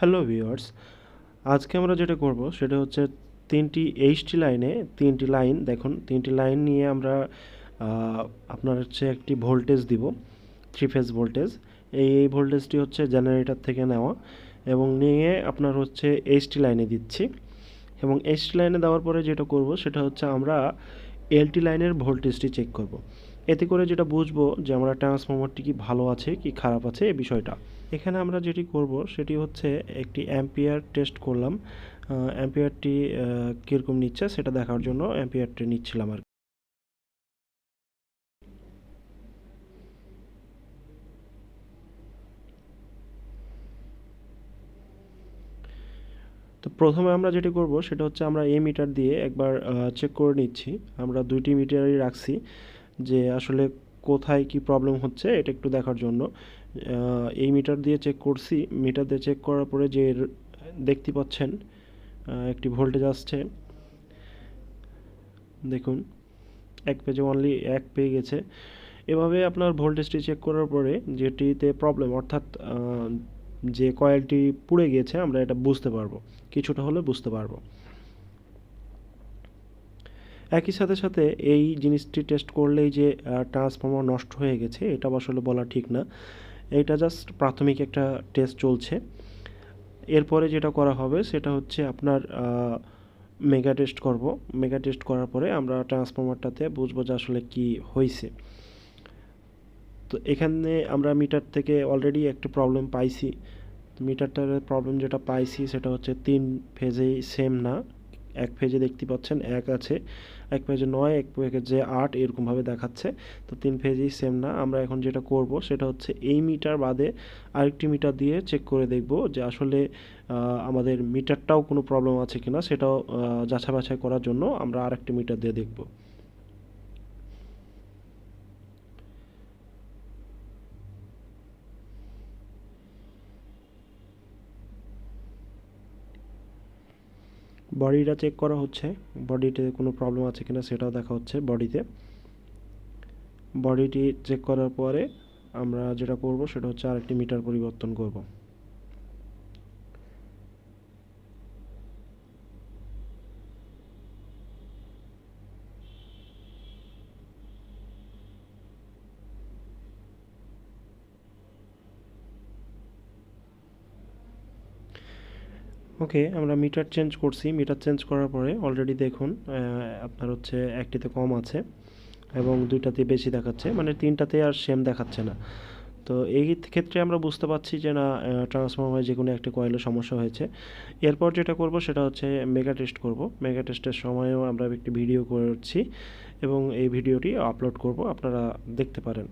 Hello viewers, আজকে আমরা যেটা করব সেটা হচ্ছে তিনটি এইচটি লাইনে তিনটি লাইন, দেখুন, তিনটি লাইন নিয়ে আমরা আপনার হচ্ছে একটি ভোল্টেজ দিব থ্রি ফেজ ভোল্টেজ। এই এই ভোল্টেজটি হচ্ছে জেনারেটর থেকে নেওয়া এবং নিয়ে আপনার হচ্ছে এইচটি লাইনে দিচ্ছি এবং এইচটি লাইনে দেওয়ার পরে যেটা করব সেটা হচ্ছে আমরা এলটি লাইনের ভোল্টেজটি চেক করব। এতে করে যেটা বুঝব যে আমরা ট্রান্সফর্মারটি কি ভালো আছে, কি খারাপ আছে এই বিষয়টা। এখানে আমরা যেটি করব সেটি হচ্ছে একটি অ্যাম্পিয়ার টেস্ট করলাম। অ্যাম্পিয়ারটি কীরকম নিচ্ছে সেটা দেখার জন্য অ্যাম্পিয়ারটি নিচ্ছিলাম আর তো প্রথমে আমরা যেটি করব সেটা হচ্ছে আমরা এ মিটার দিয়ে একবার চেক করে নিচ্ছি। আমরা দুইটি মিটারই রাখছি। যে আসলে কোথায় কি প্রবলেম হচ্ছে, এটা একটু দেখার জন্য। এই মিটার দিয়ে চেক করছি। মিটার দিয়ে চেক করার পরে যে দেখতে পাচ্ছেন একটি ভোল্টেজ আসছে। দেখুন, এক পেজে অনলি এক পেয়ে গেছে। এভাবে আপনার ভোল্টেজটি চেক করার পরে যেটিতে প্রবলেম অর্থাৎ যে কয়েলটি পুড়ে গিয়েছে আমরা এটা বুঝতে পারব। কিছুটা হলে বুঝতে পারব। একই সাথে সাথে এই জিনিসটি টেস্ট করলেই যে ট্রান্সফর্মার নষ্ট হয়ে গেছে এটা আসলে বলা ঠিক না। এটা জাস্ট প্রাথমিক একটা টেস্ট চলছে। এরপরে যেটা করা হবে, সেটা হচ্ছে আপনার মেগা টেস্ট করব। মেগা টেস্ট করার পরে আমরা ট্রান্সফর্মারটাতে বুঝব যে আসলে কি হয়েছে তো এখানে আমরা মিটার থেকে অলরেডি একটা প্রবলেম পাইছি। মিটারটার প্রবলেম যেটা পাইছি, সেটা হচ্ছে তিন ফেজেই সেম না। এক পেজে দেখতে পাচ্ছেন, এক আছে। এক পেজে নয়, এক পেজে আট এরকমভাবে দেখাচ্ছে। তো তিন পেজেই সেম না। আমরা এখন যেটা করব, সেটা হচ্ছে এই মিটার বাদে আরেকটি মিটার দিয়ে চেক করে দেখব যে আসলে আমাদের মিটারটাও কোনো প্রবলেম আছে কিনা, সেটাও যাচাই বাছাই করার জন্য আমরা আরেকটি মিটার দিয়ে দেখব। বডিটা চেক করা হচ্ছে। বডিতে কোনো প্রবলেম আছে কিনা সেটাও দেখা হচ্ছে বডিতে। বডিটি চেক করার পরে আমরা যেটা করব সেটা হচ্ছে আরেকটি মিটার পরিবর্তন করব। ওকে আমরা মিটার চেঞ্জ করছি। মিটার চেঞ্জ করার পরে অলরেডি দেখুন আপনার হচ্ছে একটিতে কম আছে এবং দুইটাতে বেশি দেখাচ্ছে। মানে তিনটাতে আর সেম দেখাচ্ছে না। তো এই ক্ষেত্রে আমরা বুঝতে পারছি যে না ট্রান্সফর্মার যে কোনো একটি কয়েলের সমস্যা হয়েছে। এরপর যেটা করব সেটা হচ্ছে মেগা টেস্ট করব। মেগা টেস্টের সময়ও আমরা একটি ভিডিও করছি এবং এই ভিডিওটি আপলোড করব। আপনারা দেখতে পারেন।